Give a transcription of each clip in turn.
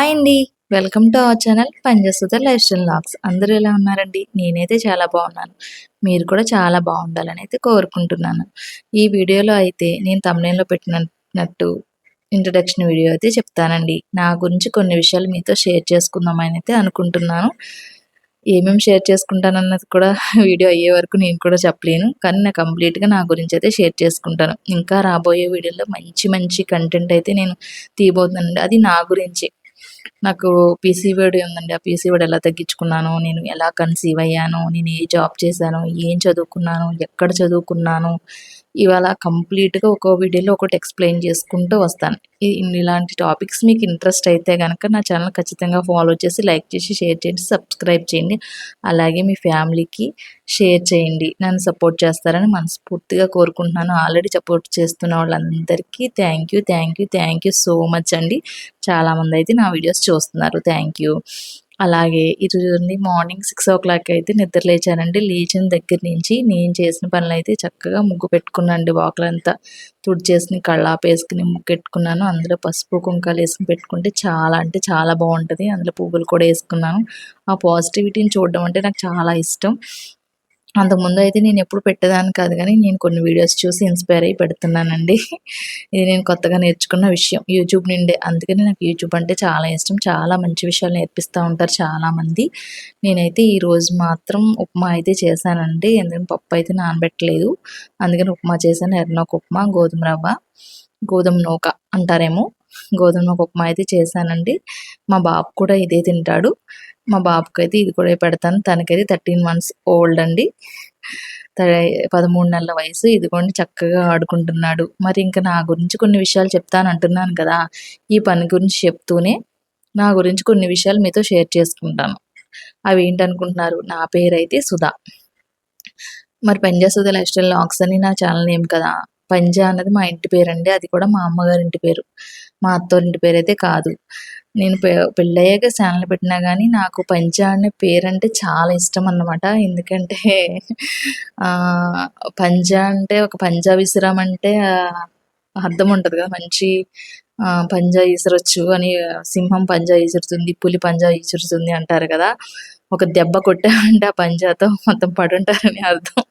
Hi అండి. Welcome to our channel Panja Sudha lifestyle vlogs అందరూ ఎలా ఉన్నారండి? నేనైతే చాలా బాగున్నాను. మీరు కూడా చాలా బాగుండాలని అయితే కోరుకుంటున్నాను. ఈ వీడియోలో అయితే నేను తమిళంలో పెట్టినట్టు ఇంట్రడక్షన్ వీడియో అయితే చెప్తానండి. నా గురించి కొన్ని విషయాలు మీతో షేర్ చేసుకుందామని అయితే అనుకుంటున్నాను. ఏమేమి షేర్ చేసుకుంటానన్నది కూడా వీడియో అయ్యే వరకు నేను కూడా చెప్పలేను. కానీ నా కంప్లీట్గా నా గురించి అయితే షేర్ చేసుకుంటాను. ఇంకా రాబోయే వీడియోలో మంచి మంచి కంటెంట్ అయితే నేను తీయబోతున్నానండి. అది నా గురించి. నాకు పీసీఓడి ఉందండి. ఆ పీసీఓడి ఎలా తగ్గించుకున్నాను నేను ఎలా కన్సీవ్ అయ్యాను నేను ఏ జాబ్ చేశాను ఏం చదువుకున్నాను ఎక్కడ చదువుకున్నాను ఇవాళ కంప్లీట్గా ఒక వీడియోలో ఒకటి ఎక్స్ప్లెయిన్ చేసుకుంటూ వస్తాను. ఇలాంటి టాపిక్స్ మీకు ఇంట్రెస్ట్ అయితే కనుక నా ఛానల్ ఖచ్చితంగా ఫాలో చేసి లైక్ చేసి షేర్ చేయండి సబ్స్క్రైబ్ చేయండి. అలాగే మీ ఫ్యామిలీకి షేర్ చేయండి. నన్ను సపోర్ట్ చేస్తారని మనస్ఫూర్తిగా కోరుకుంటున్నాను. ఆల్రెడీ సపోర్ట్ చేస్తున్న వాళ్ళందరికీ thank you thank you thank you so much అండి. చాలామంది అయితే నా వీడియోస్ చూస్తున్నారు. Thank you. అలాగే ఈరోజు మార్నింగ్ సిక్స్ ఓ క్లాక్ అయితే నిద్ర లేచానండి. లేచిన దగ్గర నుంచి నేను చేసిన పనులు అయితే చక్కగా ముగ్గు పెట్టుకున్నాండి వాకులంతా తుడిచేసిన కళ్ళాపు వేసుకుని ముగ్గు పెట్టుకున్నాను. అందులో పసుపు కుంకాలు వేసుకుని పెట్టుకుంటే చాలా అంటే చాలా బాగుంటుంది. అందులో పువ్వులు కూడా వేసుకున్నాను. ఆ పాజిటివిటీని చూడడం అంటే నాకు చాలా ఇష్టం. అంతకుముందు అయితే నేను ఎప్పుడు పెట్టేదాన్ని కాదు కానీ నేను కొన్ని వీడియోస్ చూసి ఇన్స్పైర్ అయ్యి పెడుతున్నానండి. ఇది నేను కొత్తగా నేర్చుకున్న విషయం. యూట్యూబ్ నుండి. అందుకని నాకు యూట్యూబ్ అంటే చాలా ఇష్టం. చాలా మంచి విషయాలు నేర్పిస్తూ ఉంటారు చాలామంది. నేనైతే ఈరోజు మాత్రం ఉప్మా అయితే చేశానండి. ఎందుకంటే పప్పు అయితే నానబెట్టలేదు. అందుకని ఉప్మా చేశాను. ఎర్రనొక ఉప్మా గోధుమ రవ్వ గోధుమ నూక అంటారేమో. గోధుమ నూక ఉప్మా అయితే చేశానండి. మా బాబు కూడా ఇదే తింటాడు. మా బాబుకి అయితే ఇది కూడా పెడతాను. తనకైతే థర్టీన్ మంత్స్ ఓల్డ్ అండి. పదమూడు నెలల వయసు. ఇదిగోండి చక్కగా ఆడుకుంటున్నాడు. మరి ఇంకా నా గురించి కొన్ని విషయాలు చెప్తాను అంటున్నాను కదా. ఈ పని గురించి చెప్తూనే నా గురించి కొన్ని విషయాలు మీతో షేర్ చేసుకుంటాను. అవి ఏంటనుకుంటున్నారు? నా పేరు అయితే సుధా. మరి పంజా సుధా లైఫ్ స్టైల్ లాక్స్ అని నా ఛానల్ నేమ్ కదా. పంజా అన్నది మా ఇంటి పేరు అండి అది కూడా మా అమ్మగారి ఇంటి పేరు. మా అత్తోరింటి పేరు అయితే కాదు. నేను పెళ్ళయ్యాక ఛానల్ పెట్టినా కానీ నాకు పంచా అనే పేరు అంటే చాలా ఇష్టం అన్నమాట. ఎందుకంటే పంజా అంటే ఒక పంజా విసిరామంటే అర్థం ఉంటుంది కదా మంచి పంజా ఈసరొచ్చు అని సింహం పంజా ఈసురుతుంది పులి పంజా ఈసురుతుంది అంటారు కదా. ఒక దెబ్బ కొట్టామంటే ఆ పంజాతో మొత్తం పడుంటారని అర్థం.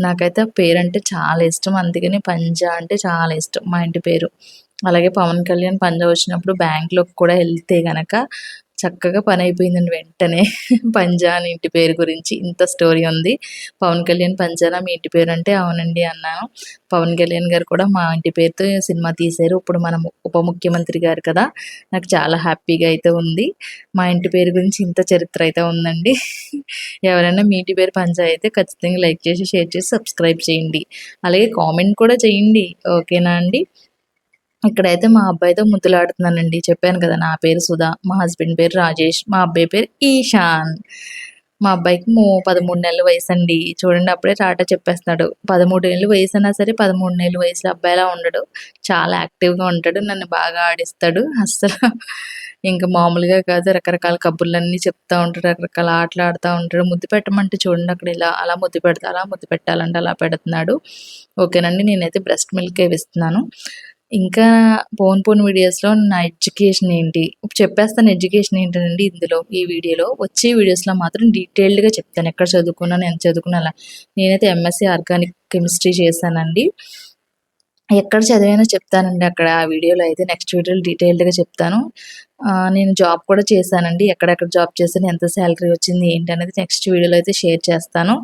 నాకైతే పేరు అంటే చాలా ఇష్టం. అందుకని పంజా అంటే చాలా ఇష్టం మా ఇంటి పేరు. అలాగే పవన్ కళ్యాణ్ పంజా వచ్చినప్పుడు బ్యాంక్లోకి కూడా వెళ్తే గనక చక్కగా పని అయిపోయిందండి వెంటనే. పంజా అని ఇంటి పేరు గురించి ఇంత స్టోరీ ఉంది. పవన్ కళ్యాణ్ పంజానా? మీ ఇంటి పేరు అంటే అవునండి అన్నాను. పవన్ కళ్యాణ్ గారు కూడా మా ఇంటి పేరుతో సినిమా తీశారు. ఇప్పుడు మనం ఉప ముఖ్యమంత్రి గారు కదా. నాకు చాలా హ్యాపీగా అయితే ఉంది. మా ఇంటి పేరు గురించి ఇంత చరిత్ర అయితే ఉందండి. ఎవరైనా మీ ఇంటి పేరు పంజా అయితే ఖచ్చితంగా లైక్ చేసి షేర్ చేసి సబ్స్క్రైబ్ చేయండి. అలాగే కామెంట్ కూడా చేయండి. ఓకేనా అండి? ఇక్కడైతే మా అబ్బాయితో ముద్దులాడుతున్నానండి. చెప్పాను కదా నా పేరు సుధా మా హస్బెండ్ పేరు రాజేష్ మా అబ్బాయి పేరు ఈశాన్. మా అబ్బాయికి మూ పదమూడు నెలల వయసు అండి చూడండి అప్పుడే టాటా చెప్పేస్తున్నాడు. పదమూడు నెలలు వయసు అయినా సరే పదమూడు నెలల వయసులో అబ్బాయిలా ఉండడు. చాలా యాక్టివ్గా ఉంటాడు నన్ను బాగా ఆడిస్తాడు. అస్సలు ఇంకా మామూలుగా కాదు రకరకాల కబుర్లన్నీ చెప్తా ఉంటాడు రకరకాల ఆటలు ఆడుతూ ఉంటాడు. ముద్దు పెట్టమంటే చూడండి అక్కడ ఇలా అలా ముద్దు పెడతా అలా ముద్దు పెట్టాలంటే అలా పెడుతున్నాడు. ఓకేనండి నేనైతే బ్రెస్ట్ మిల్క్ ఇస్తున్నాను ఇంకా పోన్ పోన్ వీడియోస్లో నా ఎడ్యుకేషన్ ఏంటి? చెప్పేస్తాను ఎడ్యుకేషన్ ఏంటండి ఇందులో ఈ వీడియోలో. వచ్చే వీడియోస్లో మాత్రం డీటెయిల్డ్గా చెప్తాను. ఎక్కడ చదువుకున్నాను ఎంత చదువుకున్నా నేనైతే ఎంఎస్సీ ఆర్గానిక్ కెమిస్ట్రీ చేశానండి. ఎక్కడ చదివానో చెప్తానండి అక్కడ ఆ వీడియోలో అయితే. నెక్స్ట్ వీడియోలో డీటెయిల్డ్గా చెప్తాను. నేను జాబ్ కూడా చేశానండి. ఎక్కడెక్కడ జాబ్ చేశాను ఎంత శాలరీ వచ్చింది ఏంటి అనేది నెక్స్ట్ వీడియోలో అయితే షేర్ చేస్తాను.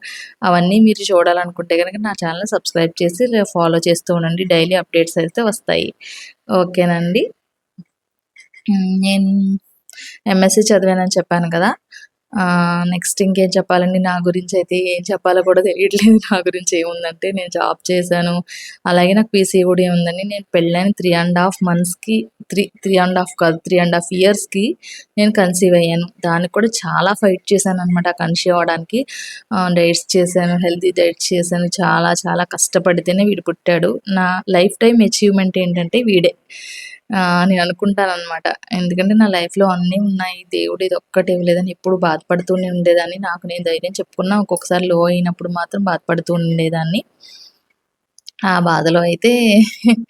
అవన్నీ మీరు చూడాలనుకుంటే కనుక నా ఛానల్ సబ్స్క్రైబ్ చేసి ఫాలో చేస్తూ ఉండండి. డైలీ అప్డేట్స్ అయితే వస్తాయి. ఓకేనండి నేను ఎంఎస్సి చదివానని చెప్పాను కదా. నెక్స్ట్ ఇంకేం చెప్పాలండి? నా గురించి అయితే ఏం చెప్పాలో కూడా తెలియట్లేదు. నా గురించి ఏముందంటే నేను జాబ్ చేశాను. అలాగే నాకు పీసీఓడి ఉందండి నేను పెళ్ళైన త్రీ అండ్ హాఫ్ మంత్స్కి త్రీ త్రీ అండ్ హాఫ్ కాదు త్రీ అండ్ హాఫ్ ఇయర్స్కి నేను కన్సీవ్ అయ్యాను. దానికి కూడా చాలా ఫైట్ చేశాను అనమాట కన్సీవ్ అవ్వడానికి. డైట్స్ చేశాను హెల్తీ డైట్స్ చేశాను. చాలా చాలా కష్టపడితేనే వీడు పుట్టాడు. నా లైఫ్ టైం అచీవ్మెంట్ ఏంటంటే వీడే. నేను అనుకుంటాను అనమాట ఎందుకంటే నా లైఫ్లో అన్నీ ఉన్నాయి. దేవుడు ఇది ఒక్కటి ఇవ్వలేదని ఎప్పుడు బాధపడుతూనే ఉండేదాన్ని. నాకు నేను ధైర్యం చెప్పుకున్నా ఒక్కొక్కసారి లో అయినప్పుడు మాత్రం బాధపడుతూ ఉండేదాన్ని. ఆ బాధలో అయితే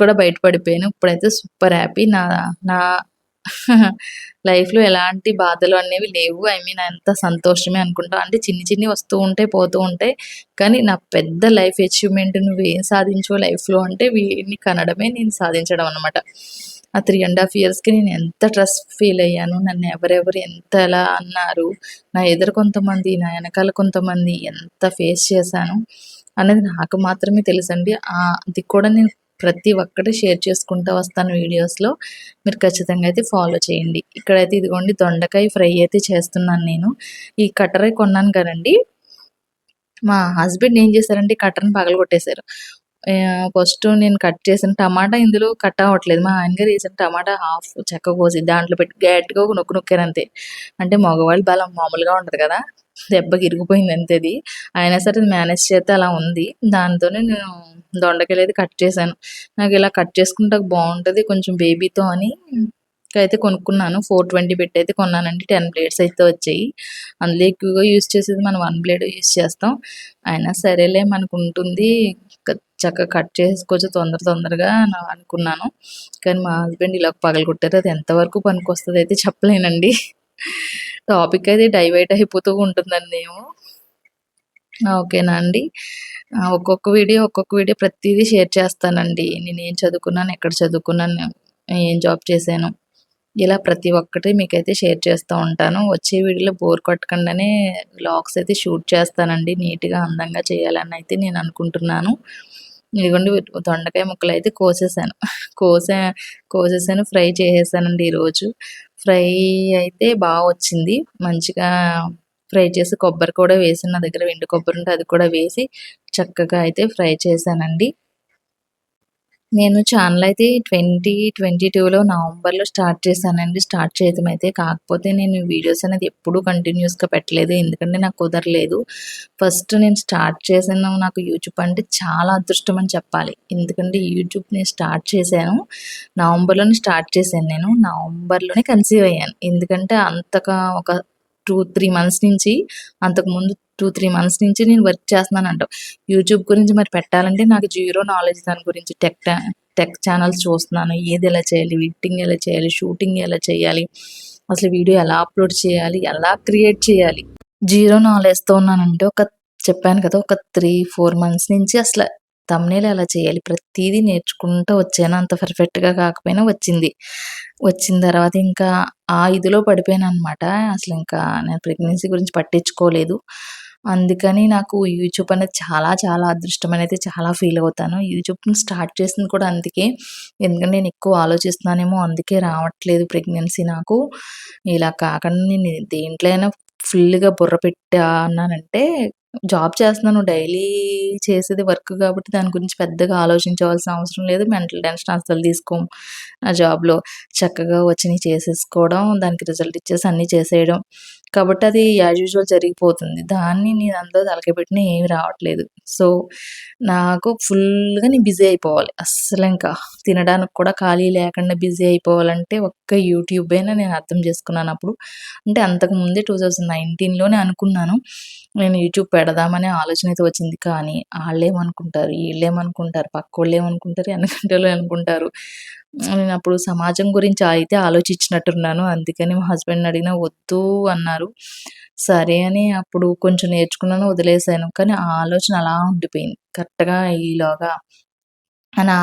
కూడా బయటపడిపోయాను. ఇప్పుడైతే సూపర్ హ్యాపీ. నా నా లైఫ్‌లో ఎలాంటి బాధలు అనేవి లేవు. ఐ మీన్ అంత సంతోషమే అనుకుంటా. అంటే చిన్ని చిన్ని వస్తూ ఉంటాయి, పోతూ ఉంటాయి. కానీ నా పెద్ద లైఫ్ అచీవ్‌మెంట్ నువ్వు ఏం సాధించావు లైఫ్‌లో అంటే వీడిని కనడమే నేను సాధించడం అనమాట. ఆ త్రీ అండ్ హాఫ్ ఇయర్స్‌కి నేను ఎంత స్ట్రెస్ ఫీల్ అయ్యాను. నన్ను ఎవరెవరు ఎంత ఎలా అన్నారు. నా ఎదురు కొంతమంది, నా వెనకాల కొంతమంది ఎంత ఫేస్ చేశాను అనేది నాకు మాత్రమే తెలుసండి. ఆ అది కూడా నేను ప్రతి ఒక్కటి షేర్ చేసుకుంటూ వస్తాను వీడియోస్‌లో. మీరు ఖచ్చితంగా అయితే ఫాలో చేయండి. ఇక్కడైతే ఇదిగోండి దొండకాయ ఫ్రై అయితే చేస్తున్నాను నేను. ఈ కట్టరే కొన్నాను కదండీ! మా హస్బెండ్ ఏం చేశారంటే కట్టర్‌ని పగలగొట్టేశారు. ఫస్ట్ నేను కట్ చేసిన టమాటా ఇందులో కట్ అవ్వట్లేదు. మా ఆయన గారు ఏసిన టమాటా హాఫ్ చెక్క కోసి దాంట్లో పెట్టి గట్టిగా ఒక నొక్కు అంతే అంటే మగవాళ్ళు బలం మామూలుగా ఉండదు కదా! దెబ్బకి ఇరిగిపోయింది అంతే అది. అయినా సరే మేనేజ్ చేస్తే అలా ఉంది. దాంతోనే నేను దొండకాయలైతే కట్ చేశాను. నాకు ఇలా కట్ చేసుకుంటే బాగుంటుంది కొంచెం బేబీతో అని అయితే కొనుక్కున్నాను. ఫోర్ ట్వంటీ పెట్టి అయితే కొన్నానండి. 10 ప్లేట్స్ అయితే వచ్చాయి. అందులో ఎక్కువగా యూజ్ చేసేది మనం వన్ ప్లేట్ యూజ్ చేస్తాం. అయినా సరేలే మనకు ఉంటుంది చక్కగా కట్ చేసుకోవచ్చు తొందర తొందరగా అనుకున్నాను. కానీ మా హస్బెండ్ ఇలా పగలగొట్టారు. అది ఎంతవరకు పనికొస్తదైతే చెప్పలేనండి. టాపిక్ అయితే డైవర్ట్ అయిపోతూ ఉంటుందండేమో. ఓకేనా అండి. ఒక్కొక్క వీడియో, ఒక్కొక్క వీడియో ప్రతిదీ షేర్ చేస్తానండి. నేను ఏం చదువుకున్నాను, ఎక్కడ చదువుకున్నాను, ఏం జాబ్ చేశాను. ఇలా ప్రతి ఒక్కటి మీకైతే షేర్ చేస్తూ ఉంటాను. వచ్చే వీడియోలో బోర్ కొట్టకుండానే వ్లాగ్స్ అయితే షూట్ చేస్తానండి. నీట్‌గా, అందంగా చేయాలని అయితే నేను అనుకుంటున్నాను. ఇదిగోండి దొండకాయ ముక్కలు అయితే కోసేసాను. కోసా కోసేసాను. ఫ్రై చేసేసానండి ఈరోజు. ఫ్రై అయితే బాగా వచ్చింది. మంచిగా ఫ్రై చేసి కొబ్బరి కూడా వేసి నా దగ్గర ఎండు కొబ్బరి ఉంటే అది కూడా వేసి చక్కగా అయితే ఫ్రై చేశానండి. నేను ఛానల్ అయితే 2022లో నవంబర్‌లో స్టార్ట్ చేశానండి. స్టార్ట్ చేయడం అయితే కాకపోతే నేను వీడియోస్ అనేది ఎప్పుడూ కంటిన్యూస్గా పెట్టలేదు. ఎందుకంటే నాకు కుదరలేదు. ఫస్ట్ నేను స్టార్ట్ చేసిన నాకు యూట్యూబ్ అంటే చాలా అదృష్టం అని చెప్పాలి. ఎందుకంటే యూట్యూబ్ నేను స్టార్ట్ చేశాను. నవంబర్‌లోనే స్టార్ట్ చేశాను నేను. నవంబర్‌లోనే కన్సీవ్ అయ్యాను. ఎందుకంటే అంతగా ఒక 2, 3 మంత్స్ నుంచి అంతకుముందు 2, 3 మంత్స్ నుంచి నేను వర్క్ చేస్తున్నానంట. యూట్యూబ్ గురించి మరి పెట్టాలంటే నాకు జీరో నాలెడ్జ్ దాని గురించి. టెక్ టా టెక్ ఛానల్స్ చూస్తున్నాను. ఏది ఎలా చేయాలి, ఎడిటింగ్ ఎలా చేయాలి, షూటింగ్ ఎలా చేయాలి, అసలు వీడియో ఎలా అప్‌లోడ్ చేయాలి, ఎలా క్రియేట్ చేయాలి. జీరో నాలెడ్జ్‌తో ఉన్నానంటే ఒక చెప్పాను కదా! ఒక 3, 4 మంత్స్ నుంచి అసలు తమ్నేలు ఎలా చేయాలి ప్రతిదీ నేర్చుకుంటూ వచ్చాను. అంత పర్ఫెక్ట్‌గా కాకపోయినా వచ్చింది. వచ్చిన తర్వాత ఇంకా ఆ ఇదిలో పడిపోయాను అనమాట అసలు ఇంకా నేను ప్రెగ్నెన్సీ గురించి పట్టించుకోలేదు. అందుకని నాకు యూట్యూబ్ అనేది చాలా చాలా అదృష్టం అనేది చాలా ఫీల్ అవుతాను. యూట్యూబ్‌ని స్టార్ట్ చేసింది కూడా అందుకే. ఎందుకంటే నేను ఎక్కువ ఆలోచిస్తున్నానేమో అందుకే రావట్లేదు ప్రెగ్నెన్సీ నాకు. ఇలా కాకుండా నేను దేంట్లో అయినా ఫుల్‌గా బుర్ర పెట్టానంటే జాబ్ చేస్తున్నాను. డైలీ చేసేది వర్క్ కాబట్టి దాని గురించి పెద్దగా ఆలోచించవలసిన అవసరం లేదు. మెంటల్ టెన్షన్ అస్సలు తీసుకోము. ఆ జాబ్‌లో చక్కగా వచ్చినయి చేసేసుకోవడం, దానికి రిజల్ట్ ఇచ్చేసి అన్నీ చేసేయడం. కాబట్టి అది యాజ్ యూజువల్ జరిగిపోతుంది. దాన్ని నేను అందులో తలకాయ పెట్టినా ఏమి రావట్లేదు. సో, నాకు ఫుల్‌గా నేను బిజీ అయిపోవాలి. అస్సలింకా తినడానికి కూడా ఖాళీ లేకుండా బిజీ అయిపోవాలంటే ఒక్క యూట్యూబేనా నేను అర్థం చేసుకున్నాను అప్పుడు. అంటే అంతకుముందే 2019లోనే అనుకున్నాను. నేను యూట్యూబ్ పెడదామనే ఆలోచన అయితే వచ్చింది. కానీ ఆళ్ళేమనుకుంటారు, ఈళ్ళేమనుకుంటారు, పక్కోళ్ళేమనుకుంటారు, వెనకంటోళ్ళు అనుకుంటారు. నేను అప్పుడు సమాజం గురించి అయితే ఆలోచించినట్టున్నాను. అందుకని మా హస్బెండ్ అడిగినా వద్దు అన్నారు. సరే అని అప్పుడు కొంచెం నేర్చుకున్నాను, వదిలేసాను. కానీ ఆ ఆలోచన అలా ఉండిపోయింది. కరెక్ట్‌గా ఈలోగా నా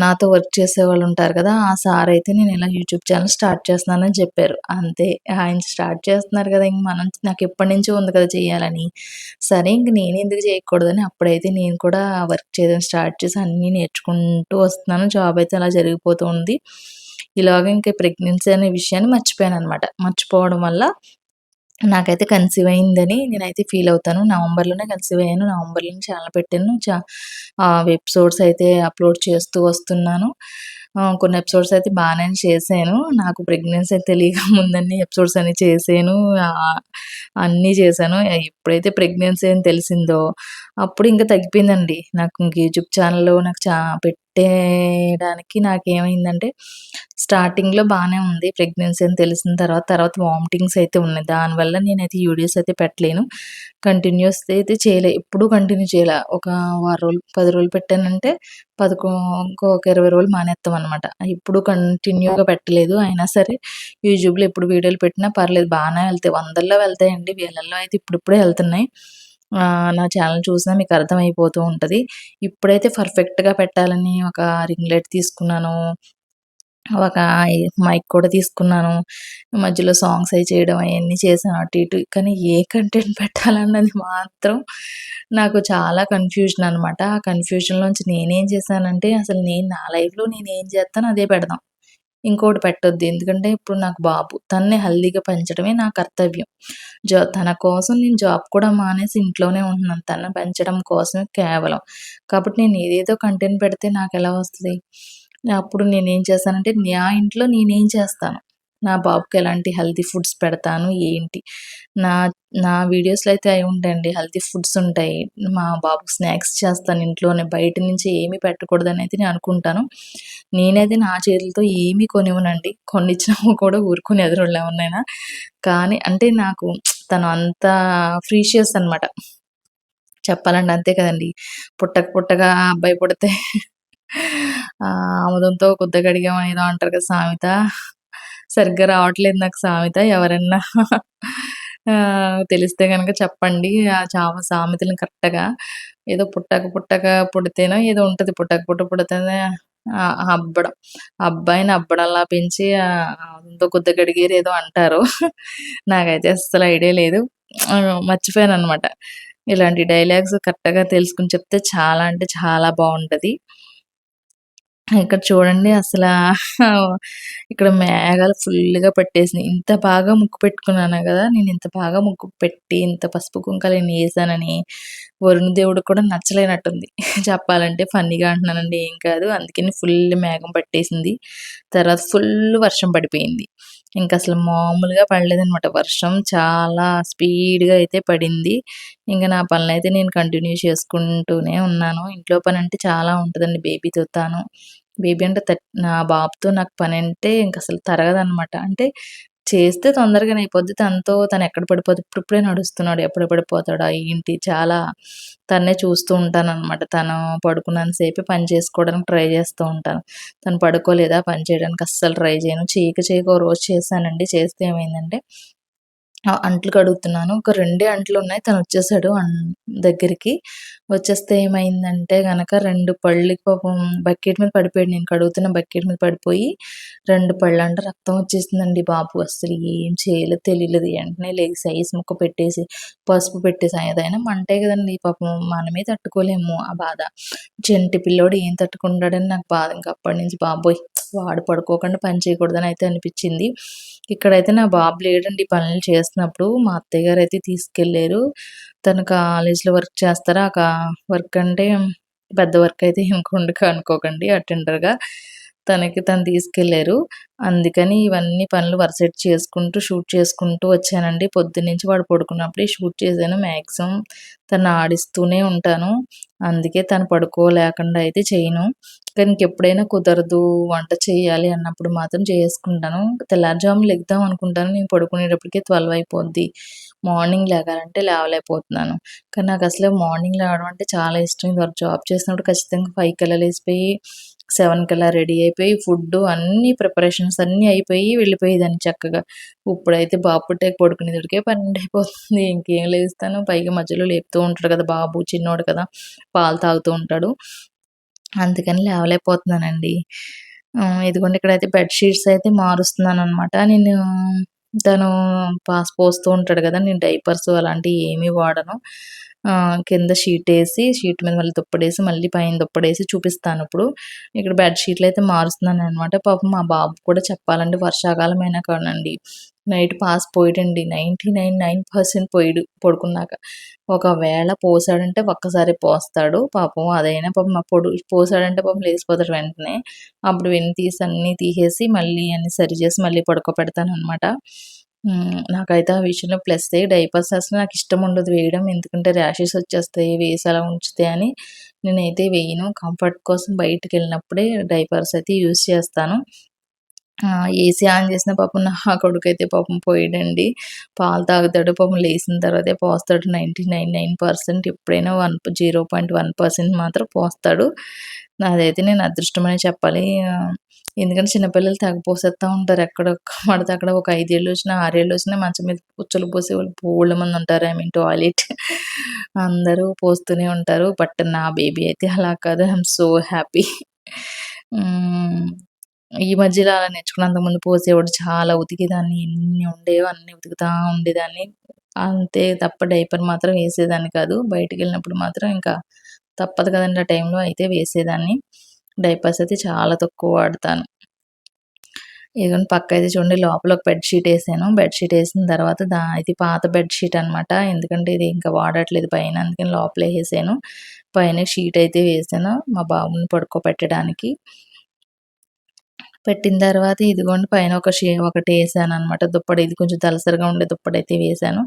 నాతో వర్క్ చేసే వాళ్ళు ఉంటారు కదా! ఆ సార్ అయితే నేను ఇలా యూట్యూబ్ ఛానల్ స్టార్ట్ చేస్తున్నానని చెప్పారు. అంతే ఆయన స్టార్ట్ చేస్తున్నారు కదా! ఇంక మనం నాకు ఎప్పటినుంచో ఉంది కదా చేయాలని. సరే ఇంక నేను ఎందుకు చేయకూడదని అప్పుడైతే నేను కూడా వర్క్ చేయడం స్టార్ట్ చేసి అన్నీ నేర్చుకుంటూ వస్తున్నాను. జాబ్ అయితే అలా జరిగిపోతూ ఉంది. ఇలాగ ఇంక ప్రెగ్నెన్సీ అనే విషయాన్ని మర్చిపోయాను అనమాట మర్చిపోవడం వల్ల నాకైతే కన్సీవ్ అయిందని నేనైతే ఫీల్ అవుతాను. నవంబర్‌లోనే కన్సీవ్ అయ్యాను. నవంబర్‌లోనే ఛానల్ పెట్టాను. చా ఆహ్, ఎపిసోడ్స్ అయితే అప్‌లోడ్ చేస్తూ వస్తున్నాను. కొన్ని ఎపిసోడ్స్ అయితే బాగానే చేశాను. నాకు ప్రెగ్నెన్సీ తెలియక ముందన్ని ఎపిసోడ్స్ అని చేశాను. అన్నీ చేశాను. ఎప్పుడైతే ప్రెగ్నెన్సీ అని తెలిసిందో అప్పుడు ఇంకా తగ్గిపోయిందండి. నాకు ఇంక యూట్యూబ్ ఛానల్‌లో నాకు చా పెట్టేయడానికి నాకు ఏమైందంటే స్టార్టింగ్‌లో బాగానే ఉంది. ప్రెగ్నెన్సీ అని తెలిసిన తర్వాత, తర్వాత వామిటింగ్స్ అయితే ఉన్నాయి. దానివల్ల నేనైతే వీడియోస్ అయితే పెట్టలేను. కంటిన్యూస్ అయితే చేయలే. ఎప్పుడూ కంటిన్యూ చేయలే ఒక వారం రోజులు, పది రోజులు పెట్టానంటే పదకొ ఇంకొక 20 రోజులు మానేస్తాం అనమాట ఇప్పుడు కంటిన్యూగా పెట్టలేదు. అయినా సరే యూట్యూబ్లో ఎప్పుడు వీడియోలు పెట్టినా పర్లేదు బాగానే వెళ్తాయి. వందల్లో వెళ్తాయండి. వేలల్లో అయితే ఇప్పుడిప్పుడే వెళ్తున్నాయి. నా ఛానల్ చూసినా మీకు అర్థమైపోతూ ఉంటుంది. ఇప్పుడైతే పర్ఫెక్ట్గా పెట్టాలని ఒక రింగ్ లైట్ తీసుకున్నాను. ఒక మైక్ కూడా తీసుకున్నాను. మధ్యలో సాంగ్స్ అవి చేయడం అవన్నీ చేశాను అటు ఇటు. కానీ ఏ కంటెంట్ పెట్టాలన్నది మాత్రం నాకు చాలా కన్ఫ్యూజన్ అనమాట ఆ కన్ఫ్యూజన్లోంచి నేనేం చేశానంటే అసలు నేను నా లైఫ్లో నేను ఏం చేస్తాను అదే పెడదాం. ఇంకోటి పెట్టొద్దు. ఎందుకంటే ఇప్పుడు నాకు బాబు తన్నే హెల్దీగా పెంచడమే నా కర్తవ్యం. జా తన కోసం నేను జాబ్ కూడా మానేసి ఇంట్లోనే ఉంటున్నాను. తన పెంచడం కోసమే కేవలం. కాబట్టి నేను ఏదేదో కంటెంట్ పెడితే నాకు ఎలా వస్తుంది? అప్పుడు నేనేం చేస్తానంటే నా ఇంట్లో నేనేం చేస్తాను? నా బాబుకి ఎలాంటి హెల్తీ ఫుడ్స్ పెడతాను ఏంటి? నా నా వీడియోస్లో అయితే అవి ఉంటాయండి హెల్తీ ఫుడ్స్ ఉంటాయి. మా బాబుకి స్నాక్స్ చేస్తాను ఇంట్లోనే బయట నుంచి ఏమీ పెట్టకూడదని అయితే నేను అనుకుంటాను. నేనైతే నా చేతులతో ఏమీ కొనివ్వనండి. కొన్నిచ్చినా కూడా ఊరుకొని ఎదురుళ్ళు ఏమన్నా కానీ అంటే నాకు తను అంత ఫ్రీషియస్ అనమాట చెప్పాలండి అంతే కదండి. పుట్టక పుట్టగా అబ్బాయి పుడితే ఆముదంతో కొద్ది కడిగాం ఏదో అంటారు కదా సామెత. సరిగ్గా రావట్లేదు నాకు సామెత ఎవరన్నా తెలిస్తే కనుక చెప్పండి. ఆ చామ సామెతలను కరెక్ట్గా ఏదో పుట్టక పుట్టక పుడితేనో ఏదో ఉంటుంది పుట్టక పుట్ట పుడితేనే అబ్బడం. అబ్బాయిని అబ్బడంలా పెంచి ఆముదంతో కొద్ది కడిగేరు ఏదో అంటారు. నాకైతే అస్సలు ఐడియా లేదు. మర్చిపోయాను అనమాట ఇలాంటి డైలాగ్స్ కరెక్ట్గా తెలుసుకుని చెప్తే చాలా అంటే చాలా బాగుంటుంది. ఇక్కడ చూడండి అసలా ఇక్కడ మేఘాలు ఫుల్‌గా పట్టేసినాయి. ఇంత బాగా ముక్కు పెట్టుకున్నాను కదా నేను ఇంత బాగా ముక్కు పెట్టి, ఇంత పసుపు కుంకాలు నేను వేసానని వరుణ దేవుడు కూడా నచ్చలేనట్టుంది. చెప్పాలంటే ఫన్నీగా అంటున్నానండి ఏం కాదు. అందుకని ఫుల్ మేఘం పట్టేసింది. తర్వాత ఫుల్ వర్షం పడిపోయింది. ఇంకా అసలు మామూలుగా పడలేదనమాట వర్షం. చాలా స్పీడ్‌గా అయితే పడింది. ఇంకా నా పనులైతే నేను కంటిన్యూ చేసుకుంటూనే ఉన్నాను. ఇంట్లో పని అంటే చాలా ఉంటుందండి బేబీతో తాను. బేబీ అంటే నా బాబుతో నాకు పని అంటే ఇంక అసలు తరగదనమాట. అంటే చేస్తే తొందరగానే అయిపోద్ది. తనతో తను ఎక్కడ పడిపోద్ది ఇప్పుడిప్పుడే నడుస్తున్నాడు. ఎప్పుడు పడిపోతాడా ఏంటి చాలా తన్నే చూస్తూ ఉంటాననమాట. తను పడుకున్నంతసేపు పని చేసుకోవడానికి ట్రై చేస్తూ ఉంటాను. తను పడుకోలేదా పని చేయడానికి అస్సలు ట్రై చేయను. చీక చీక రోజు చేశానండి. చేస్తే ఏమైందంటే అంట్లు కడుగుతున్నాను. ఒక రెండే అంట్లు ఉన్నాయి తను వచ్చేసాడు దగ్గరికి. వచ్చేస్తే ఏమైందంటే గనక రెండు పళ్ళకి పాపం బకెట్ మీద పడిపోయాడు. నేను కడుగుతున్న బకెట్ మీద పడిపోయి రెండు పళ్ళు అంటే రక్తం వచ్చేసిందండి బాబు. అస్సలు ఏం చేయలేదు తెలియలేదు. వెంటనే లేచి ఐస్ ముక్క పెట్టేసి, పసుపు పెట్టేసి ఏదైనా మంటే కదండీ పాపం మనమే తట్టుకోలేము ఆ బాధ. చెంటి పిల్లోడు ఏం తట్టుకుంటాడని నాకు బాధ. ఇంకా అప్పటి నుంచి బాబోయ్! వాడు పడుకోకుండా పని చేయకూడదని అయితే అనిపించింది. ఇక్కడైతే నా బాబు లేడండి పనులు చేస్తున్నప్పుడు. మా అత్తయ్య గారు అయితే తీసుకెళ్ళారు. తను కాలేజ్‌లో వర్క్ చేస్తారా ఆ వర్క్ అంటే పెద్ద వర్క్ అయితే ఇంకొండగా అనుకోకండి అటెండర్‌గా. తనకి తను తీసుకెళ్ళారు. అందుకని ఇవన్నీ పనులు వరుసెట్ చేసుకుంటూ, షూట్ చేసుకుంటూ వచ్చానండి. పొద్దున్నుంచి వాడు పడుకున్నప్పుడే షూట్ చేశాను. మ్యాక్సిమం తను ఆడిస్తూనే ఉంటాను. అందుకే తను పడుకోలేకుండా అయితే చేయను. కానీ ఇంకెప్పుడైనా కుదరదు వంట చేయాలి అన్నప్పుడు మాత్రం చేసుకుంటాను. తెల్లారుజాములు ఎగ్దాం అనుకుంటాను. నేను పడుకునేటప్పటికే ట్వెల్వ్ అయిపోద్ది. మార్నింగ్ లేగాలంటే లేవలేకపోతున్నాను. కానీ నాకు అసలు మార్నింగ్ లేవడం అంటే చాలా ఇష్టం. ఇదివరకు జాబ్ చేసినప్పుడు ఖచ్చితంగా ఫైవ్ కల్లా లేసిపోయి సెవెన్ కల్లా రెడీ అయిపోయి ఫుడ్ అన్ని ప్రిపరేషన్స్ అన్నీ అయిపోయి వెళ్ళిపోయేదాన్ని చక్కగా. ఇప్పుడైతే బాబు పడుకునే దొరికే పన్నెండు అయిపోతుంది. ఇంకేం లేస్తాను. పైగా మధ్యలో లేపుతూ ఉంటాడు కదా బాబు చిన్నోడు కదా! పాలు తాగుతూ ఉంటాడు. అందుకని లేవలేకపోతున్నానండి. ఇదిగోండి ఇక్కడైతే బెడ్షీట్స్ అయితే అయితే మారుస్తున్నాననమాట. నేను తను పాస్ పోస్తూ ఉంటాడు కదా! నేను డైపర్స్ అలాంటివి ఏమీ వాడను. కింద షీట్ వేసి షీట్ మీద మళ్ళీ దుప్పడేసి మళ్ళీ పైన దుప్పడేసి చూపిస్తాను ఇప్పుడు ఇక్కడ బెడ్షీట్లు అయితే మారుస్తున్నాను అనమాట పాపం మా బాబు కూడా చెప్పాలంటే వర్షాకాలం అయినా కానండి నైట్ పాస్ పోయాడండి నైంటీ నైన్ నైన్ పర్సెంట్ పోయాడు పడుకున్నాక. ఒకవేళ పోసాడంటే ఒక్కసారి పోస్తాడు. పాపం అదైనా పాపం పొడు పోసాడంటే పాపం లేచిపోతాడు వెంటనే. అప్పుడు వెన్ను తీసి అన్నీ తీసేసి మళ్ళీ అన్ని సరి చేసి మళ్ళీ పడుకోబెడతాను అనమాట నాకైతే ఆ విషయంలో ప్లస్ డైపర్స్ అసలు నాకు ఇష్టం ఉండదు వేయడం. ఎందుకంటే ర్యాషెస్ వచ్చేస్తాయి వేసి అలా ఉంచితే అని నేనైతే వేయను. కంఫర్ట్ కోసం బయటకు వెళ్ళినప్పుడే డైపర్స్ అయితే యూస్ చేస్తాను. ఏసీ ఆన్ చేసిన పాపం నా కొడుకు అయితే పాపం పోయాడండి పాలు తాగుతాడు పాపం లేచిన తర్వాతే పోస్తాడు నైంటీ నైన్ నైన్ పర్సెంట్ ఎప్పుడైనా one zero point one percent మాత్రం పోస్తాడు నాదైతే నేను అదృష్టమనే చెప్పాలి ఎందుకంటే చిన్నపిల్లలు తెగపోసేస్తూ ఉంటారు. ఎక్కడ పడితే అక్కడ ఒక ఐదేళ్ళు వచ్చినా, ఆరేళ్ళు వచ్చినా మంచం మీద పుచ్చలు పోసేవాళ్ళు మంది ఉంటారు. ఐ మీన్ టాయిలెట్ అందరూ పోస్తూనే ఉంటారు. బట్ నా బేబీ అయితే అలా కాదు. I'm so happy. ఈ మధ్యలో అలా నేర్చుకున్నంత ముందు పోసేవాడు. చాలా ఉతికేదాన్ని. ఎన్ని ఉండేవో అన్ని ఉతుకుతా ఉండేదాన్ని. అంతే తప్ప డైపర్ మాత్రం వేసేదాన్ని కాదు. బయటికెళ్ళినప్పుడు మాత్రం ఇంకా తప్పదు కదండి ఆ టైంలో అయితే వేసేదాన్ని. డైపర్స్ అయితే చాలా తక్కువ వాడతాను. ఇదిగోండి పక్కయితే చూడండి లోపల ఒక బెడ్ షీట్ బెడ్షీట్ వేసిన తర్వాత దా ఇది పాత బెడ్ షీట్ అనమాట. ఎందుకంటే ఇది ఇంకా వాడట్లేదు పైన. అందుకని లోపల వేసాను పైన షీట్ అయితే వేసాను. మా బాబుని పడుకోబెట్టడానికి. పెట్టిన తర్వాత ఇదిగోండి పైన ఒక షే ఒకటేసాననమాట దుప్పటి. ఇది కొంచెం దలసరిగా ఉండే దుప్పడైతే వేసాను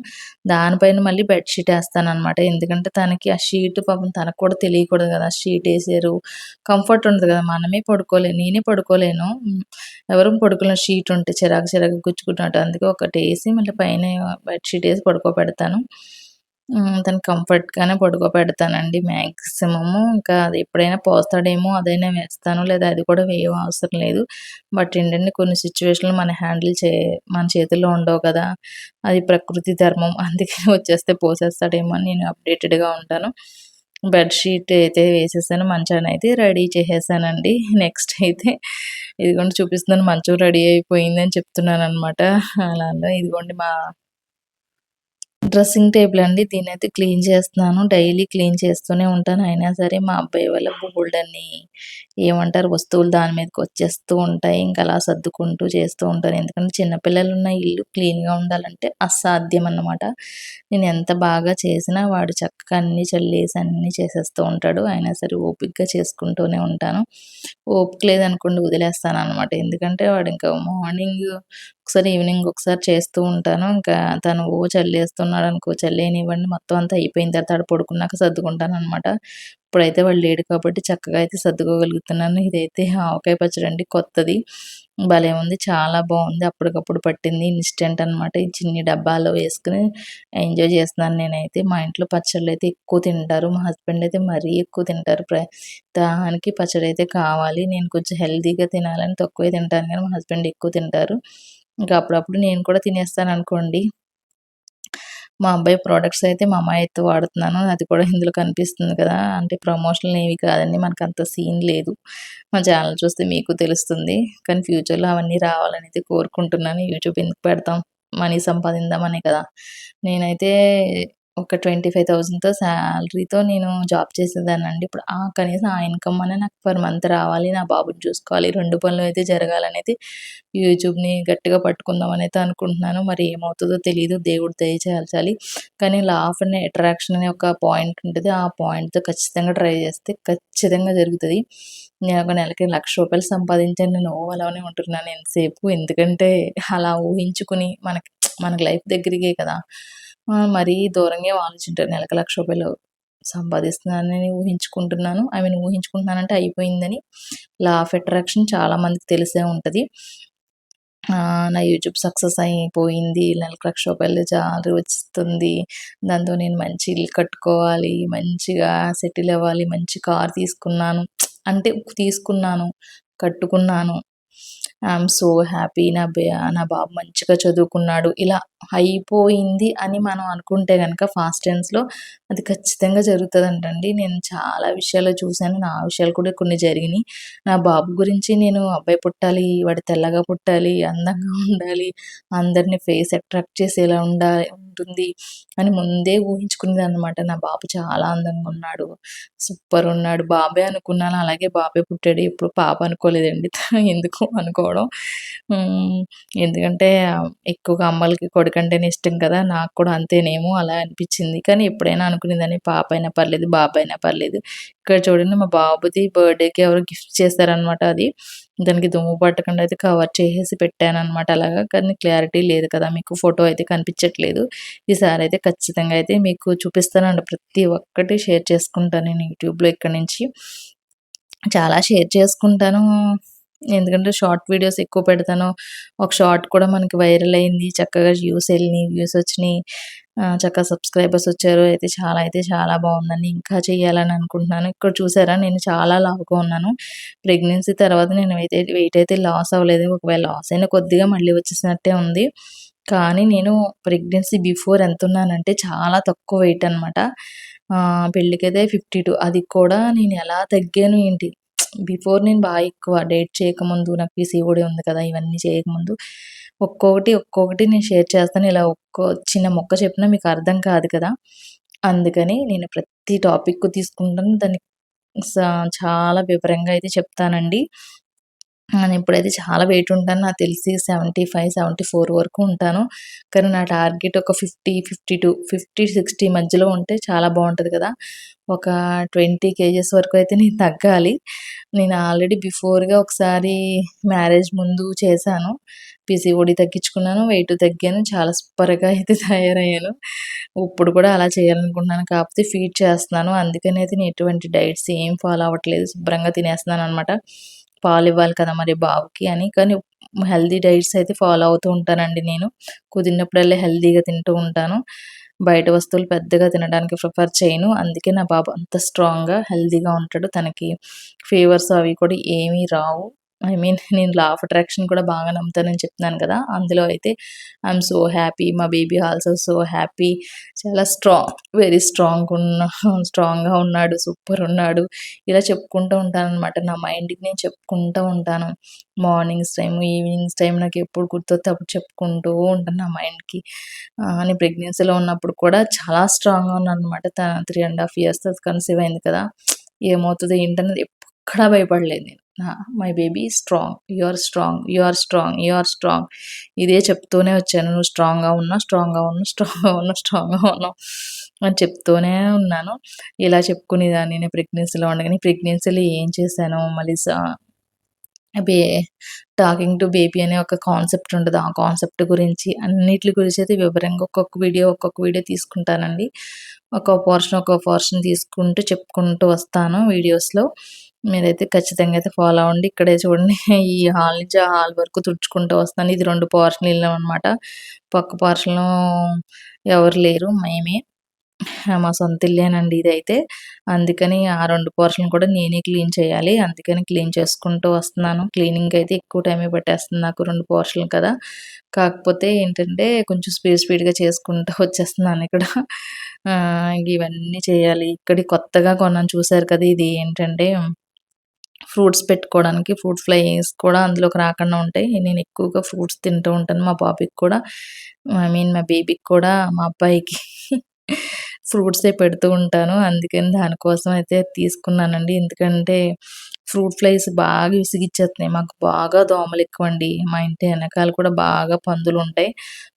దానిపైన మళ్ళీ బెడ్ షీట్ అనమాట ఎందుకంటే తనకి ఆ షీట్ పాపం తనకు కూడా తెలియకూడదు కదా! షీట్ వేసారు కంఫర్ట్ ఉండదు కదా! మనమే పడుకోలేను. నేనే పడుకోలేను. ఎవరు పడుకోలేను షీట్ ఉంటే చిరాకు చిరాకు గుచ్చుకున్నట్టు. అందుకే ఒకటి వేసి మళ్ళీ పైన బెడ్షీట్ వేసి పడుకోబెడతాను. తను కంఫర్ట్ గానే కంఫర్ట్‌గానే పడుకోబెడతానండి మ్యాక్సిమము. ఇంకా అది ఎప్పుడైనా పోస్తాడేమో అదైనా వేస్తాను. లేదా అది కూడా వేయ అవసరం లేదు. బట్ ఏంటంటే కొన్ని సిచ్యువేషన్లు మనం హ్యాండిల్ చే మన చేతుల్లో ఉండవు కదా! అది ప్రకృతి ధర్మం. అందుకే వచ్చేస్తే పోసేస్తాడేమో అని నేను అప్‌డేటెడ్‌గా ఉంటాను. బెడ్ షీట్ అయితే వేసేసాను. మంచానైతే రెడీ చేసేసానండి. నెక్స్ట్ అయితే ఇదిగోండి చూపిస్తున్నాను మంచం రెడీ అయిపోయిందని చెప్తున్నాననమాట. అలా ఇదిగోండి మా డ్రెస్సింగ్ టేబుల్ అండి. దీని అయితే క్లీన్ చేస్తున్నాను. డైలీ క్లీన్ చేస్తూనే ఉంటాను. అయినా సరే మా అబ్బాయి వాళ్ళ బోల్డ్ అని ఏమంటారు వస్తువులు దాని మీదకి వచ్చేస్తూ ఉంటాయి. ఇంకా అలా సర్దుకుంటూ చేస్తూ ఉంటాను. ఎందుకంటే చిన్నపిల్లలు ఉన్న ఇల్లు క్లీన్‌గా ఉండాలంటే అసాధ్యం అన్నమాట. నేను ఎంత బాగా చేసినా వాడు చక్కగా అన్ని చల్లేసి అన్నీ చేసేస్తూ ఉంటాడు. అయినా సరే ఓపికగా చేసుకుంటూనే ఉంటాను. ఓపిక లేదనుకోండి వదిలేస్తాను అనమాట ఎందుకంటే వాడు ఇంకా మార్నింగ్ ఒకసారి ఈవినింగ్ ఒకసారి చేస్తూ ఉంటాను. ఇంకా తను ఓ చల్లేస్తున్నాడనుకో చల్లేనివ్వండి మొత్తం అంతా అయిపోయిన తర్వాత ఆడు పడుకున్నాక సర్దుకుంటాననమాట. ఇప్పుడైతే వాళ్ళు లేడు కాబట్టి చక్కగా అయితే సర్దుకోగలుగుతున్నాను. ఇదైతే ఆవకాయ అండి కొత్తది. భలే ఉంది. చాలా బాగుంది అప్పటికప్పుడు పట్టింది. ఇన్స్టెంట్ అనమాట. ఈ చిన్ని డబ్బాలో వేసుకుని ఎంజాయ్ చేస్తున్నాను నేనైతే. మా ఇంట్లో పచ్చళ్ళైతే ఎక్కువ తింటారు. మా హస్బెండ్ అయితే మరీ ఎక్కువ తింటారు. దానికి పచ్చడి అయితే కావాలి. నేను కొంచెం హెల్తీగా తినాలని తక్కువే తింటాను కానీ మా హస్బెండ్ ఎక్కువ తింటారు. ఇంకా అప్పుడప్పుడు నేను కూడా తినేస్తాను అనుకోండి మా అబ్బాయి ప్రొడక్ట్స్ అయితే మా అమ్మాయితో వాడుతున్నాను. అది కూడా ఇందులో కనిపిస్తుంది కదా! అంటే ప్రమోషన్‌లు ఏవి కాదండి. మనకు అంత సీన్ లేదు. మా ఛానల్ చూస్తే మీకు తెలుస్తుంది. కానీ ఫ్యూచర్‌లో అవన్నీ రావాలనేది కోరుకుంటున్నాను. యూట్యూబ్ ఎందుకు పెడతాం? మనీ సంపాదిద్దామనే కదా! నేనైతే ఒక 25,000తో శాలరీతో నేను జాబ్ చేసేదానండి ఇప్పుడు ఆ కనీసం ఆ ఇన్‌కమ్ అనే నాకు పర్ మంత్ రావాలి. నా బాబుని చూసుకోవాలి. రెండు పనులు అయితే జరగాలనేది యూట్యూబ్‌ని గట్టిగా పట్టుకుందామని అయితే అనుకుంటున్నాను. మరి ఏమవుతుందో తెలియదు దేవుడు దయచేయాల్చాలి కానీ లా ఆఫ్ అట్రాక్షన్ అనే ఒక పాయింట్ ఉంటుంది ఆ పాయింట్‌తో ఖచ్చితంగా ట్రై చేస్తే ఖచ్చితంగా జరుగుతుంది నేను ఒక నెలకి లక్ష రూపాయలు సంపాదించాను. నేను అలానే ఉంటున్నాను ఎంతసేపు. ఎందుకంటే అలా ఊహించుకుని మనకి మనకి లైఫ్ దగ్గరికే కదా! మరీ దూరంగా ఏం ఆలోచించను. నెలకు రూపాయలు 1,00,000 సంపాదిస్తున్నానని ఊహించుకుంటున్నాను. ఐ మీన్ ఊహించుకుంటున్నానంటే అయిపోయిందని. లా ఆఫ్ అట్రాక్షన్ చాలా మందికి తెలిసే ఉంటుంది నా యూట్యూబ్ సక్సెస్ అయిపోయింది. నెలకు లక్ష రూపాయలు జాలరీ వస్తుంది. దాంతో నేను మంచి ఇల్లు కట్టుకోవాలి. మంచిగా సెటిల్ అవ్వాలి. మంచి కార్ తీసుకున్నాను. అంటే తీసుకున్నాను. కట్టుకున్నాను. I'm so happy. నా బే నా బాబు మంచిగా చదువుకున్నాడు. ఇలా అయిపోయింది అని మనం అనుకుంటే కనుక ఫాస్ట్ టెన్స్‌లో అది ఖచ్చితంగా జరుగుతుందంటండి నేను చాలా విషయాలు చూసాను. నా విషయాలు కూడా కొన్ని జరిగినాయి నా బాబు గురించి నేను అబ్బాయి పుట్టాలి, వాడు తెల్లగా పుట్టాలి, అందంగా ఉండాలి, అందరిని ఫేస్ అట్రాక్ట్ చేసేలా ఉండాలి ఉంటుంది అని ముందే ఊహించుకునేది అనమాట నా బాబు చాలా అందంగా ఉన్నాడు. సూపర్ ఉన్నాడు. బాబే అనుకున్నాను. అలాగే బాబే పుట్టాడు. ఎప్పుడు పాప అనుకోలేదండి. ఎందుకో అనుకోవడం. ఎందుకంటే ఎక్కువగా అమ్మలకి కొడుకంటేనే ఇష్టం కదా! నాకు కూడా అంతేనేమో అలా అనిపించింది కానీ ఎప్పుడైనా అనుకునేదని పాప అయినా పర్లేదు, బాబైనా పర్లేదు. ఇక్కడ చూడండి మా బాబుది బర్త్‌డేకి ఎవరు గిఫ్ట్ చేశారనమాట అది. దానికి దుమ్ము పట్టకుండా అయితే కవర్ చేసేసి పెట్టాను అనమాట అలాగా. కానీ క్లారిటీ లేదు కదా! మీకు ఫోటో అయితే కనిపించట్లేదు. ఈసారి అయితే ఖచ్చితంగా అయితే మీకు చూపిస్తానండి. ప్రతి ఒక్కటి షేర్ చేసుకుంటాను నేను యూట్యూబ్‌లో ఇక్కడి నుంచి. చాలా షేర్ చేసుకుంటాను. ఎందుకంటే షార్ట్ వీడియోస్ ఎక్కువ పెడతాను ఒక షార్ట్ కూడా మనకి వైరల్ అయింది చక్కగా వ్యూస్ వెళ్ళినాయి వ్యూస్ వచ్చినాయి చక్కగా సబ్స్క్రైబర్స్ వచ్చారు. అయితే చాలా అయితే చాలా బాగుందండి. ఇంకా చేయాలని అనుకుంటున్నాను. ఇక్కడ చూసారా? నేను చాలా లావుగా ఉన్నాను. ప్రెగ్నెన్సీ తర్వాత నేను అయితే వెయిట్ అయితే లాస్ అవ్వలేదు. ఒకవేళ లాస్ అయినా కొద్దిగా మళ్ళీ వచ్చేసినట్టే ఉంది. కానీ నేను ప్రెగ్నెన్సీ బిఫోర్ ఎంత ఉన్నానంటే చాలా తక్కువ వెయిట్ అనమాట పెళ్ళికైతే ఫిఫ్టీ టూ అది కూడా నేను ఎలా తగ్గాను ఏంటి? బిఫోర్ నేను బాగా ఎక్కువ డేట్ చేయకముందు నాకు పీసీఓడి ఉంది కదా ఇవన్నీ చేయకముందు. ఒక్కొక్కటి ఒక్కొక్కటి నేను షేర్ చేస్తాను. ఇలా ఒక్కో చిన్న మొక్క చెప్పినా మీకు అర్థం కాదు కదా. అందుకని నేను ప్రతి టాపిక్ తీసుకుంటాను. దాన్ని చాలా వివరంగా అయితే చెప్తానండి. నేను ఇప్పుడైతే చాలా వెయిట్ ఉంటాను. నాకు తెలిసి సెవెంటీ ఫైవ్ సెవెంటీ ఫోర్ వరకు ఉంటాను. కానీ నా టార్గెట్ ఒక fifty fifty two fifty sixty మధ్యలో ఉంటే చాలా బాగుంటుంది కదా. ఒక ట్వంటీ కేజెస్ వరకు అయితే నేను తగ్గాలి. నేను ఆల్రెడీ బిఫోర్గా ఒకసారి మ్యారేజ్ ముందు చేశాను. పీసీఓడి తగ్గించుకున్నాను వెయిట్ తగ్గాను చాలా సూపర్గా అయితే తయారయ్యాను. ఇప్పుడు కూడా అలా చేయాలనుకుంటున్నాను. కాకపోతే ఫీడ్ చేస్తున్నాను. అందుకని అయితే నేను ఎటువంటి డైట్స్ ఏం ఫాలో అవ్వట్లేదు. శుభ్రంగా తినేస్తున్నాను అనమాట పాలు ఇవ్వాలి కదా మరి బాబుకి అని. కానీ హెల్దీ డైట్స్ అయితే ఫాలో అవుతూ ఉంటానండి నేను. కుదిరినప్పుడల్లా హెల్దీగా తింటూ ఉంటాను. బయట వస్తువులు పెద్దగా తినడానికి ప్రిఫర్ చేయను. అందుకే నా బాబు అంత స్ట్రాంగ్గా హెల్దీగా ఉంటాడు. తనకి ఫీవర్స్ అవి కూడా ఏమీ రావు. ఐ మీన్ నేను లా ఆఫ్ అట్రాక్షన్ కూడా బాగా నమ్ముతానని చెప్తున్నాను కదా. అందులో అయితే ఐఎమ్ సో హ్యాపీ మా బేబీ ఆల్సో సో హ్యాపీ చాలా స్ట్రాంగ్ వెరీ స్ట్రాంగ్ ఉన్న స్ట్రాంగ్గా ఉన్నాడు సూపర్ ఉన్నాడు. ఇలా చెప్పుకుంటూ ఉంటాను అనమాట నా మైండ్కి నేను చెప్పుకుంటూ ఉంటాను. మార్నింగ్స్ టైం ఈవినింగ్స్ టైం నాకు ఎప్పుడు గుర్తొస్తే అప్పుడు చెప్పుకుంటూ ఉంటాను నా మైండ్కి నేను ప్రెగ్నెన్సీలో ఉన్నప్పుడు కూడా చాలా స్ట్రాంగ్గా ఉన్నాను అనమాట తన three and half years conceive అయింది కదా. ఏమవుతుంది ఏంటనేది ఎక్కడా భయపడలేదు నేను. My baby strong you are strong you are strong you are strong ఇదే చెప్తూనే వచ్చాను. నువ్వు స్ట్రాంగ్గా ఉన్నా స్ట్రాంగ్గా ఉన్నా స్ట్రాంగ్గా ఉన్నా స్ట్రాంగ్గా ఉన్నావు అని చెప్తూనే ఉన్నాను. ఇలా చెప్పుకునేదాన్ని. నేను ప్రెగ్నెన్సీలో ఉండగానే ప్రెగ్నెన్సీలో ఏం చేశాను మళ్ళీ బే టాకింగ్ టు బేబీ అనే ఒక కాన్సెప్ట్ ఉంటుంది ఆ కాన్సెప్ట్ గురించి అన్నిటి గురించి అయితే వివరంగా ఒక్కొక్క వీడియో ఒక్కొక్క వీడియో తీసుకుంటానండి. ఒక్కొక్క పోర్షన్ ఒక్కొక్క పోర్షన్ తీసుకుంటూ చెప్పుకుంటూ వస్తాను వీడియోస్లో మీరైతే ఖచ్చితంగా అయితే ఫాలో అవ్వండి. ఇక్కడే చూడండి ఈ హాల్ నుంచి ఆ హాల్ వరకు తుడుచుకుంటూ వస్తాను. ఇది రెండు పోర్షన్లు వెళ్ళాం అనమాట పక్క పోర్షన్లో ఎవరు లేరు మేమే. మా సొంత ఇల్లేనండి ఇదైతే. అందుకని ఆ రెండు పోర్షన్లు కూడా నేనే క్లీన్ చేయాలి. అందుకని క్లీన్ చేసుకుంటూ వస్తున్నాను. క్లీనింగ్ అయితే ఎక్కువ టైమే పట్టేస్తుంది నాకు రెండు పోర్షన్లు కదా. కాకపోతే ఏంటంటే కొంచెం స్పీడ్ స్పీడ్గా చేసుకుంటూ వచ్చేస్తున్నాను ఇక్కడ. ఇవన్నీ చేయాలి. ఇక్కడ కొత్తగా కొన్నాను. చూసారు కదా ఇది ఏంటంటే ఫ్రూట్స్ పెట్టుకోవడానికి ఫ్రూట్ ఫ్లైస్ కూడా అందులోకి రాకుండా ఉంటాయి. నేను ఎక్కువగా ఫ్రూట్స్ తింటూ ఉంటాను మా బాబుకి కూడా. ఐ మీన్ మా బేబీకి కూడా మా అబ్బాయికి. ఫ్రూట్సే పెడుతూ ఉంటాను. అందుకని దానికోసం అయితే తీసుకున్నానండి. ఎందుకంటే ఫ్రూట్ ఫ్లైస్ బాగా విసిగిచ్చేస్తున్నాయి మాకు బాగా దోమలు ఎక్కువ అండి మా ఇంటి వెనకాల కూడా బాగా పందులు ఉంటాయి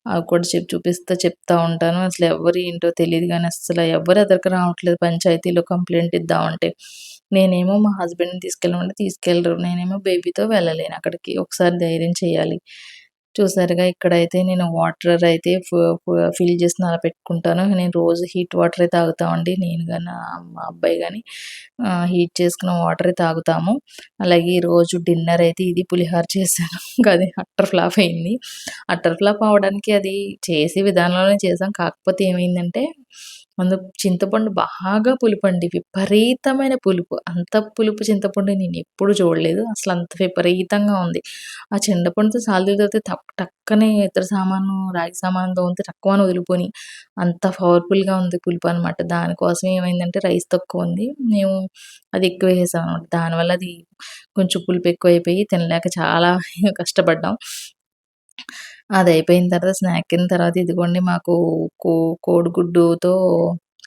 అవి కూడా చెప్పి చూపిస్తూ చెప్తా ఉంటాను. అసలు ఎవరు ఏంటో తెలియదు కానీ అసలు ఎవరు ఎదరికి రావట్లేదు. పంచాయతీలో కంప్లైంట్ ఇద్దామంటే నేనేమో మా హస్బెండ్ని తీసుకెళ్ళమంటే తీసుకెళ్ళరు. నేనేమో బేబీతో వెళ్ళలేను. అక్కడికి ఒకసారి ధైర్యం చేయాలి. చూసారుగా ఇక్కడైతే నేను వాటర్ అయితే ఫిల్ చేసి అలా పెట్టుకుంటాను. నేను రోజు హీట్ వాటరే తాగుతామండి నేను కానీ మా అబ్బాయి కానీ హీట్ చేసుకున్న వాటరే తాగుతాము. అలాగే ఈరోజు డిన్నర్ అయితే ఇది పులిహార చేశాను. అది అట్టర్ ఫ్లాప్ అయింది. అట్టర్ ఫ్లాప్ అవడానికి అది చేసే విధానంలోనే చేసాం కాకపోతే ఏమైందంటే మందు చింతపండు బాగా పులుపండి. విపరీతమైన పులుపు. అంత పులుపు చింతపండు నేను ఎప్పుడు చూడలేదు. అసలు అంత విపరీతంగా ఉంది. ఆ చింతపండుతో సాల్తీతో టక్ టక్కనే ఇతర సామాను రాగి సామాను తోమితే తక్కువ వదిలిపోయి అంత పవర్ఫుల్గా ఉంది పులుపు అనమాట దానికోసం ఏమైందంటే రైస్ తక్కువ ఉంది. మేము అది ఎక్కువ వేసాం అనమాట దానివల్ల అది కొంచెం పులుపు ఎక్కువైపోయి తినలేక చాలా కష్టపడ్డాం. అది అయిపోయిన తర్వాత స్నాక్ అయిన తర్వాత ఇదిగోండి మాకు కో కోడిగుడ్డుతో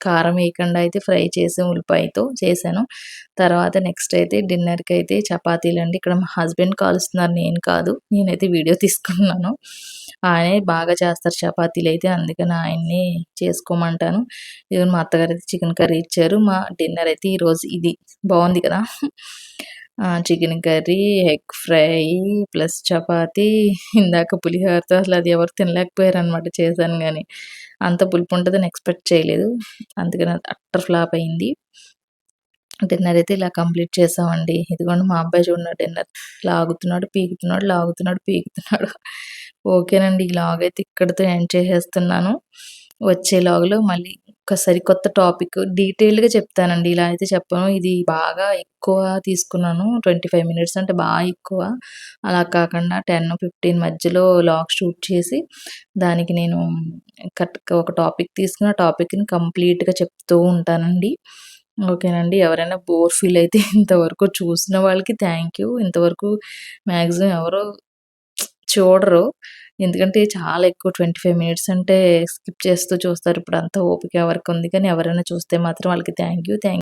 కారం వేయకుండా అయితే ఫ్రై చేసి ఉల్లిపాయతో చేశాను. తర్వాత నెక్స్ట్ అయితే డిన్నర్కి అయితే చపాతీలు అండి. ఇక్కడ మా హస్బెండ్ కాలుస్తున్నారు నేను కాదు. నేనైతే వీడియో తీసుకున్నాను. ఆయనే బాగా చేస్తారు చపాతీలు అయితే అందుకని ఆయన్ని చేసుకోమంటాను. ఇది మా అత్తగారు అయితే చికెన్ కర్రీ ఇచ్చారు. మా డిన్నర్ అయితే ఈరోజు ఇది. బాగుంది కదా? Chicken curry egg fry plus chapati ఇందాక పులిహోరతో అసలు అది ఎవరు తినలేకపోయారు అనమాట చేశాను కానీ అంత పులుపు ఉంటుందని ఎక్స్పెక్ట్ చేయలేదు అందుకని అట్టర్ ఫ్లాప్ అయింది డిన్నర్ అయితే ఇలా కంప్లీట్ చేసామండి. ఇదిగోండి మా అబ్బాయి చూడండి డిన్నర్ లాగుతున్నాడు, పీకుతున్నాడు, లాగుతున్నాడు, పీకుతున్నాడు. ఓకేనండి. ఈ లాగ్ అయితే ఇక్కడితో ఎండ్ చేసేస్తున్నాను. వచ్చే లాగ్‌లో మళ్ళీ ఒక సరికొత్త టాపిక్ డీటెయిల్డ్‌గా చెప్తానండి. ఇలా అయితే చెప్పను. ఇది బాగా ఎక్కువ తీసుకున్నాను. 25 మినిట్స్ అంటే బాగా ఎక్కువ. అలా కాకుండా 10, 15 మధ్యలో లాగ్ షూట్ చేసి దానికి నేను కరెక్ట్‌గా ఒక టాపిక్ తీసుకున్న ఆ టాపిక్‌ని కంప్లీట్‌గా చెప్తూ ఉంటానండి. ఓకేనండి. ఎవరైనా బోర్ ఫీల్ అయితే ఇంతవరకు చూసిన వాళ్ళకి థ్యాంక్ యూ. ఇంతవరకు మ్యాక్సిమం ఎవరు చూడరు. ఎందుకంటే చాలా ఎక్కువ 25 మినిట్స్ అంటే స్కిప్ చేస్తూ చూస్తారు. ఇప్పుడు అంతా ఓపిక ఎవరికి ఉంది. కానీ ఎవరైనా చూస్తే మాత్రం వాళ్ళకి థ్యాంక్ యూ. థ్యాంక్